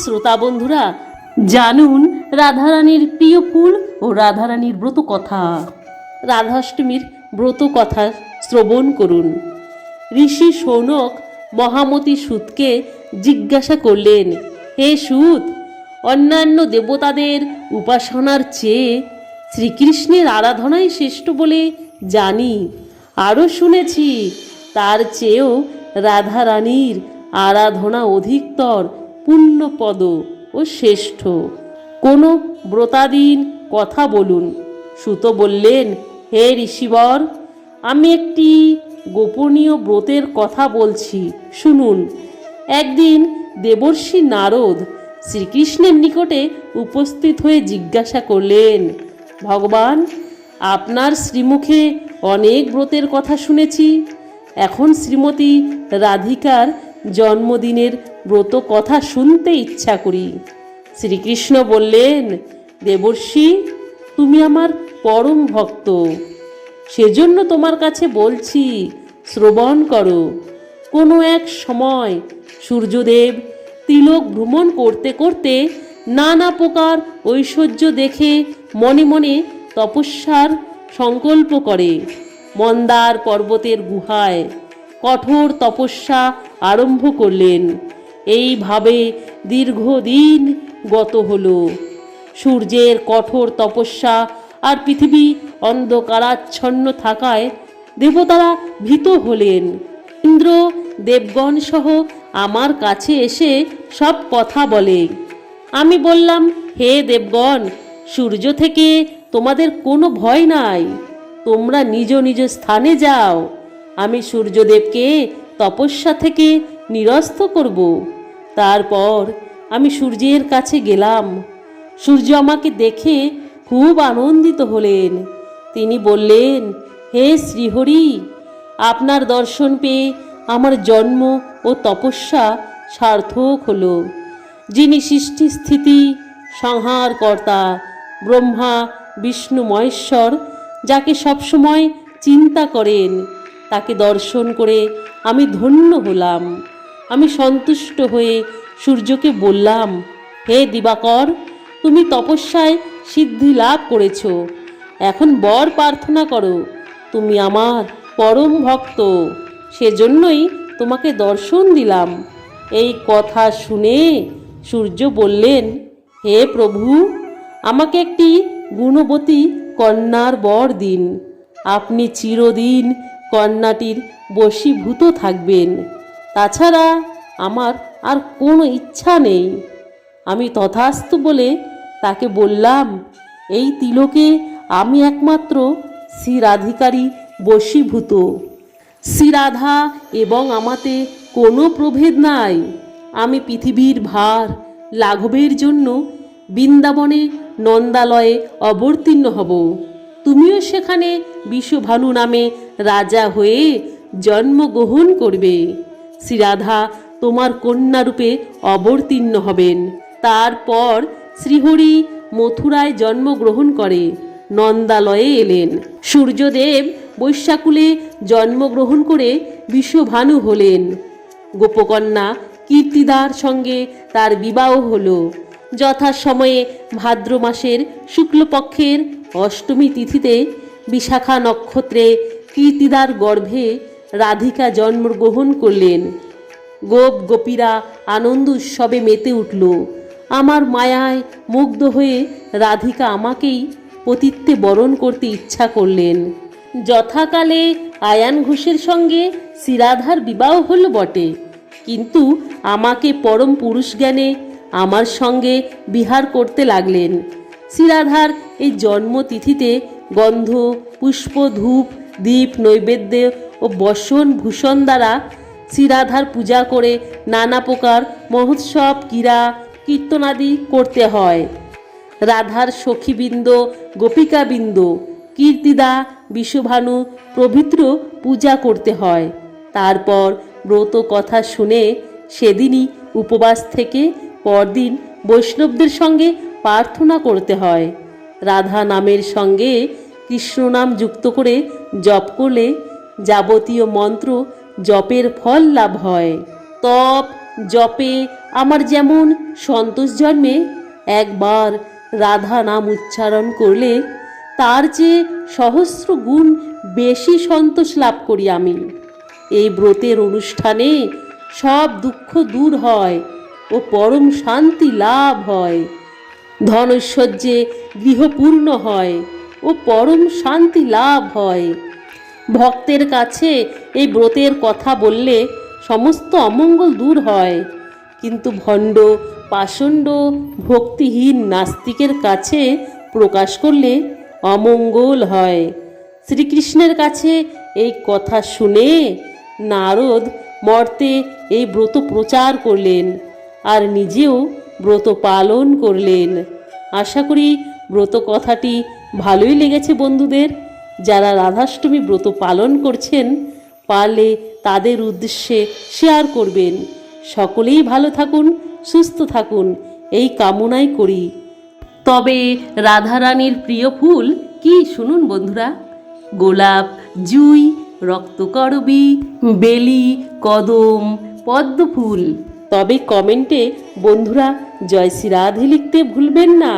শ্রোতা বন্ধুরা, জানুন রাধারানীর প্রিয় ফুল ও রাধারানীর ব্রত কথা। রাধাষ্টমীর ব্রত কথা শ্রবণ করুন। ঋষি সৌনক মহামতি সুতকে জিজ্ঞাসা করলেন, হে সুত, অন্যান্য দেবতাদের উপাসনার চেয়ে শ্রীকৃষ্ণের আরাধনাই শ্রেষ্ঠ বলে জানি। আরও শুনেছি, তার চেয়েও রাধারানীর আরাধনা অধিকতর পুণ্যপদ ও শ্রেষ্ঠ। কোনো ব্রতাধীন কথা বলুন। সুত বললেন, হে ঋষিবর, আমি একটি গোপনীয় ব্রতের কথা বলছি। শুনুন, একদিন দেবর্ষি নারদ শ্রীকৃষ্ণের নিকটে উপস্থিত হয়ে জিজ্ঞাসা করলেন, ভগবান, আপনার শ্রীমুখে অনেক ব্রতের কথা শুনেছি। এখন শ্রীমতী রাধিকার জন্মদিনের ব্রত কথা শুনতে ইচ্ছা করি। শ্রীকৃষ্ণ বললেন, দেবর্ষি, তুমি আমার পরম ভক্ত। সেজন্য তোমার কাছে বলছি, শ্রবণ করো। কোনো এক সময় সূর্যদেব তিলক ভ্রমণ করতে করতে নানা প্রকার ঐশ্বর্য দেখে মনে মনে তপস্যার সংকল্প করে। মন্দার পর্বতের গুহায় কঠোর তপস্যা আরম্ভ করলেন। এইভাবে দীর্ঘদিন গত হলো। সূর্যের কঠোর তপস্যা আর পৃথিবী অন্ধকারাচ্ছন্ন থাকায় দেবতারা ভীত হলেন। ইন্দ্র দেবগণ সহ আমার কাছে এসে সব কথা বলে। আমি বললাম, হে দেবগণ, সূর্য থেকে তোমাদের কোনো ভয় নাই। তোমরা নিজ নিজ স্থানে যাও। আমি সূর্যদেবকে তপস্যা থেকে নিরস্ত করব। তারপর আমি সূর্যের কাছে গেলাম। সূর্য আমাকে দেখে খুব আনন্দিত হলেন। তিনি বললেন, হে শ্রীহরি, আপনার দর্শন পেয়ে আমার জন্ম ও তপস্যা সার্থক হল। যিনি সৃষ্টি স্থিতি সংহারকর্তা, ব্রহ্মা, বিষ্ণু, মহেশ্বর, যাকে সবসময় চিন্তা করেন তাকে দর্শন করে আমি ধন্য হলাম। আমি সন্তুষ্ট হয়ে সূর্যকে বললাম, হে দিবাকর, তুমি তপস্যায় সিদ্ধি লাভ করেছ। এখন বর প্রার্থনা করো, তুমি আমার পরম ভক্ত। সেজন্যই তোমাকে দর্শন দিলাম। এই কথা শুনে সূর্য বললেন, হে প্রভু, আমাকে একটি গুণবতী কন্যার বর দিন। আপনি চিরদিন কন্যাটির বশীভূত থাকবেন। তাছাড়া আমার আর কোনো ইচ্ছা নেই। আমি তথাস্তু বলে তাকে বললাম, এই তিলকে আমি একমাত্র শ্রীরাধিকারী বশীভূত। শ্রীরাধা এবং আমাতে কোনো প্রভেদ নাই। আমি পৃথিবীর ভার লাঘবের জন্য বৃন্দাবনে নন্দালয়ে অবতীর্ণ হব। তুমিও সেখানে বিশ্বভানু নামে রাজা হয়ে জন্মগ্রহণ করবে। শ্রীরাধা তোমার কন্যারূপে অবতীর্ণ হবেন। তারপর শ্রীহরি মথুরায় জন্মগ্রহণ করে। নন্দালয়ে এলেন। সূর্যদেব বৈশাকুলে জন্মগ্রহণ করে বিশ্বভানু হলেন। গোপকন্যা কীর্তিদার সঙ্গে তার বিবাহ হলো। যথাসময়ে ভাদ্র মাসের শুক্লপক্ষের অষ্টমী তিথিতে বিশাখা নক্ষত্রে কীর্তিদার গর্ভে রাধিকা জন্মগ্রহণ করলেন। গোপ গোপীরা আনন্দ উৎসবে মেতে উঠল। আমার মায়ায় মুগ্ধ হয়ে রাধিকা আমাকেই পতিত্বে বরণ করতে ইচ্ছা করলেন। যথাকালে আয়ান ঘোষের সঙ্গে শ্রীরাধার বিবাহ হল বটে। কিন্তু আমাকে পরম পুরুষ জ্ঞানে আমার সঙ্গে বিহার করতে লাগলেন। শ্রীরাধার এই জন্মতিথিতে গন্ধ, পুষ্প, ধূপ, দীপ, নৈবেদ্য ও বসন ভূষণ দ্বারা শ্রীরাধার পূজা করে নানা প্রকার মহোৎসব, ক্রীড়া কীর্তনাদি করতে হয়। রাধার সখীবৃন্দ, গোপিকাবৃন্দ, কীর্তিদা বিশ্বভানু প্রভৃত্র পূজা করতে হয়। তারপর ব্রত কথা শুনে সেদিনই উপবাস থেকে পরদিন বৈষ্ণবদের সঙ্গে প্রার্থনা করতে হয়। রাধা নামের সঙ্গে কৃষ্ণ নাম যুক্ত করে জপ করলে যাবতীয় মন্ত্র জপের ফল লাভ হয়। তপ, জপে আমার যেমন সন্তোষ জন্মে, একবার রাধা নাম উচ্চারণ করলে তার চেয়ে সহস্র গুণ বেশি সন্তোষ লাভ করি আমি। এই ব্রতের অনুষ্ঠানে সব দুঃখ দূর হয়। ও পরম শান্তি লাভ হয়। ধনৈশ্বর্যে গৃহপূর্ণ হয় ও পরম শান্তি লাভ হয়। ভক্তের কাছে এই ব্রতের কথা বললে সমস্ত অমঙ্গল দূর হয়। কিন্তু ভণ্ড, পাষণ্ড, ভক্তিহীন নাস্তিকের কাছে প্রকাশ করলে অমঙ্গল হয়। শ্রীকৃষ্ণের কাছে এই কথা শুনে নারদ মর্তে এই ব্রত প্রচার করলেন। আর নিজেও ব্রত পালন করলেন। আশা করি ব্রত কথাটি ভালোই লেগেছে বন্ধুদের। যারা রাধাষ্টমী ব্রত পালন করছেন, পারলে তাদের উদ্দেশ্যে শেয়ার করবেন। সকলেই ভালো থাকুন, সুস্থ থাকুন, এই কামনাই করি। তবে রাধারানীর প্রিয় ফুল কি শুনুন বন্ধুরা? গোলাপ, জুই, রক্তকরবী, বেলি, কদম পদ্ম ফুল তবে কমেন্টে বন্ধুরা জয় শ্রী রাধে লিখতে ভুলবেন না।